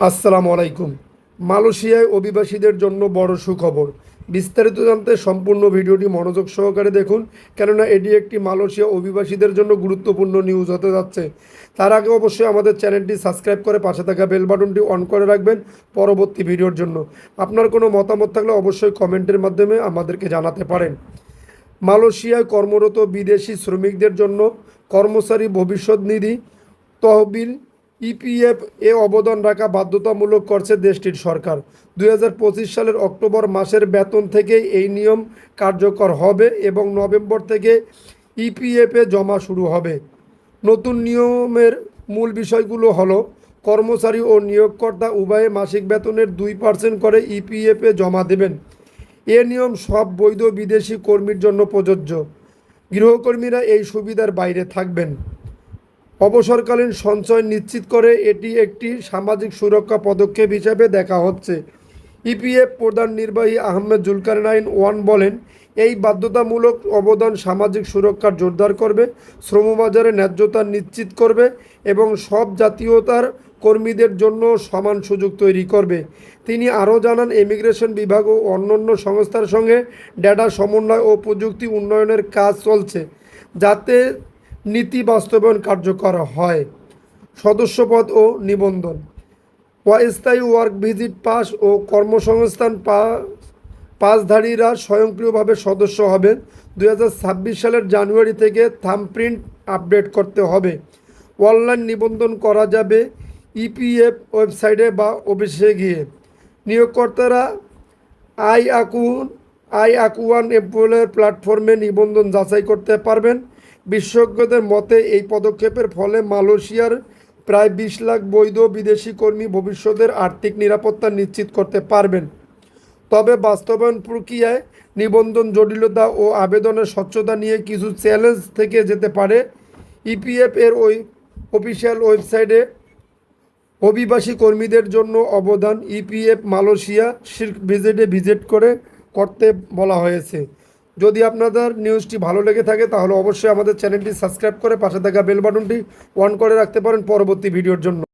আসসালামু আলাইকুম। মালয়েশিয়ায় অভিবাসীদের জন্য বড় সুখবর। বিস্তারিত জানতে সম্পূর্ণ ভিডিওটি মনোযোগ সহকারে দেখুন, কেননা এটি একটি মালয়েশিয়া অভিবাসীদের জন্য গুরুত্বপূর্ণ নিউজ হতে যাচ্ছে। তার আগে অবশ্যই আমাদের চ্যানেলটি সাবস্ক্রাইব করে পাশে থাকা বেল বাটনটি অন করে রাখবেন পরবর্তী ভিডিওর জন্য। আপনার কোনো মতামত থাকলে অবশ্যই কমেন্টের মাধ্যমে আমাদেরকে জানাতে পারেন। মালয়েশিয়ায় কর্মরত বিদেশি শ্রমিকদের জন্য কর্মচারী ভবিষ্যৎ নিধি তহবিল ইপিএফ এ অবদান রাখা বাধ্যতামূলক করছে দেশটির সরকার। দু হাজার পঁচিশ সালের অক্টোবর মাসের বেতন থেকেই এই নিয়ম কার্যকর হবে এবং নভেম্বর থেকে ইপিএফে জমা শুরু হবে। নতুন নিয়মের মূল বিষয়গুলো হলো, কর্মচারী ও নিয়োগকর্তা উভয়ে মাসিক বেতনের দুই পার্সেন্ট করে ইপিএফে জমা দেবেন। এ নিয়ম সব বৈধ বিদেশি কর্মীর জন্য প্রযোজ্য। গৃহকর্মীরা এই সুবিধার বাইরে থাকবেন। অবসরকালীন সঞ্চয় নিশ্চিত করে এটি একটি সামাজিক সুরক্ষা পদক্ষেপ হিসেবে দেখা হচ্ছে। ইপিএফ প্রধান নির্বাহী আহমেদ জুলকারনাইন ওয়ান বলেন, এই বাধ্যতামূলক অবদান সামাজিক সুরক্ষার জোরদার করবে, শ্রমবাজারে ন্যায্যতা নিশ্চিত করবে এবং সব জাতীয়তার কর্মীদের জন্য সমান সুযোগ তৈরি করবে। তিনি আরও জানান, ইমিগ্রেশন বিভাগ ও অন্যান্য সংস্থার সঙ্গে ডেটা সমন্বয় ও প্রযুক্তি উন্নয়নের কাজ চলছে, যাতে নীতি বাস্তবায়ন কার্যকর হয়। সদস্যপদ ও নিবন্ধন। অস্থায়ী ওয়ার্ক ভিজিট পাস ও কর্মসংস্থান পাসধারীরা স্বয়ংক্রিয়ভাবে সদস্য হবেন। দু হাজার ছাব্বিশ সালের জানুয়ারি থেকে থামপ্রিন্ট আপডেট করতে হবে। অনলাইন নিবন্ধন করা যাবে ইপিএফ ওয়েবসাইটে বা অফিসে গিয়ে। নিয়োগকর্তারা আই আকুন আই আকুয়ান এমপ্লয়ের প্ল্যাটফর্মে নিবন্ধন যাচাই করতে পারবেন। বিশেষজ্ঞদের মতে, এই পদক্ষেপের ফলে মালয়েশিয়ার প্রায় বিশ লাখ বৈধ বিদেশি কর্মী ভবিষ্যতের আর্থিক নিরাপত্তা নিশ্চিত করতে পারবেন। তবে বাস্তবায়ন প্রক্রিয়ায় নিবন্ধন জটিলতা ও আবেদনের স্বচ্ছতা নিয়ে কিছু চ্যালেঞ্জ থেকে যেতে পারে। ইপিএফ এর ওই অফিসিয়াল ওয়েবসাইটে অভিবাসী কর্মীদের জন্য অবদান ইপিএফ মালয়েশিয়া শির্ক ভিজিটে ভিজিট করে করতে বলা হয়েছে। যদি আপনাদের নিউজটি ভালো লেগে থাকে, তাহলে অবশ্যই আমাদের চ্যানেলটি সাবস্ক্রাইব করে পাশে থাকা বেল বাটনটি অন করে রাখতে পারেন পরবর্তী ভিডিওর জন্য।